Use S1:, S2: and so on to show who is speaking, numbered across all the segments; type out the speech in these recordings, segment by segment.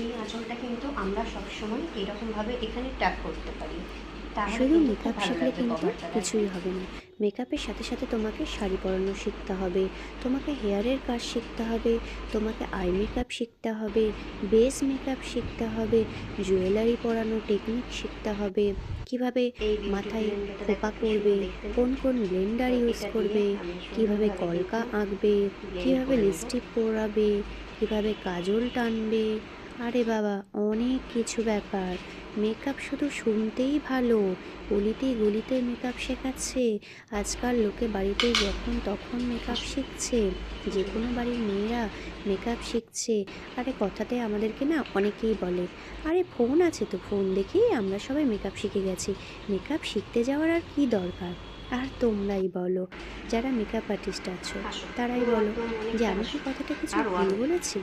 S1: এই আঁচলটা কিন্তু আমরা সবসময় এরকমভাবে এখানে ট্যাপ করতে পারি।
S2: শুধু মেকআপ শিখলে কিন্তু কিছুই হবে না। মেকআপের সাথে সাথে তোমাকে শাড়ি পরানো শিখতে হবে তোমাকে হেয়ারের কাজ শিখতে হবে তোমাকে আই মেকআপ শিখতে হবে বেস মেকআপ শিখতে হবে জুয়েলারি পরানো টেকনিক শিখতে হবে কীভাবে মাথায় খোপা করবে? কোন কোন ব্লেন্ডার ইউজ করবে কীভাবে কলকা আঁকবে কীভাবে লিপস্টিক পরাবে কীভাবে কাজল টানবে আরে বাবা, অনেক কিছু ব্যাপার। মেকআপ শুধু শুনতেই ভালো, গলিতে গলিতে মেকআপ শেখাচ্ছে। আজকাল লোকে বাড়িতে যখন তখন মেকআপ শিখছে যে কোনো বাড়ির মেয়েরা মেকআপ শিখছে। আরে কথাতে আমাদেরকে না অনেকেই বলে, আরে ফোন আছে তো, ফোন দেখেই আমরা সবাই মেকআপ শিখে গেছি। মেকআপ শিখতে যাওয়ার আর কি দরকার? আর তোমরাই বলো যারা মেকআপ আর্টিস্ট আছো তারাই বলো যে আমি কি কথাটা কিছু ভুল বলেছি?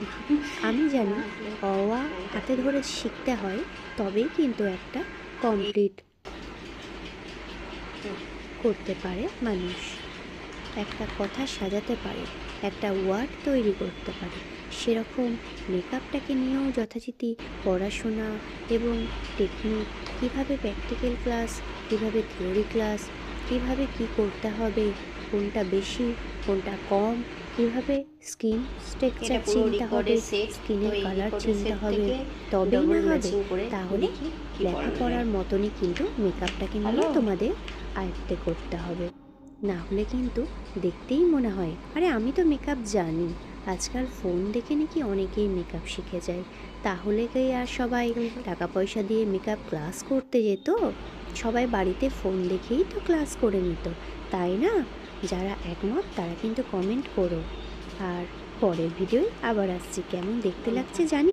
S2: আমি জানি অ আ হাতে ধরে শিখতে হয় তবেই কিন্তু একটা কমপ্লিট করতে পারে মানুষ। একটা কথা সাজাতে পারে একটা ওয়ার্ড তৈরি করতে পারে। সেরকম মেকআপটাকে নিয়েও যথারীতি পড়াশোনা এবং টেকনিক কীভাবে প্র্যাকটিক্যাল ক্লাস কীভাবে থিওরি ক্লাস কীভাবে কি করতে হবে কোনটা বেশি কোনটা কম কীভাবে স্কিন
S1: পুরো
S2: চিনতে হবে স্কিনের কালার চিনতে হবে তবেই না হবে? তাহলে লেখাপড়ার মতনই কিন্তু মেকআপটাকে নিয়ে তোমাদের আয়ত্তে করতে হবে। না হলে কিন্তু দেখতেই মনে হয় আরে আমি তো মেকআপ জানি। আজকাল ফোন দেখে নাকি অনেকেই মেকআপ শিখে যায়। তাহলে কি আর সবাই টাকা পয়সা দিয়ে মেকআপ ক্লাস করতে যেত? সবাই বাড়িতে ফোন দেখেই তো ক্লাস করে নিত। তাই না? যারা একমত তারা কিন্তু কমেন্ট করো। আর পরের ভিডিওয় আবার আসছি। কেমন দেখতে লাগছে জানি?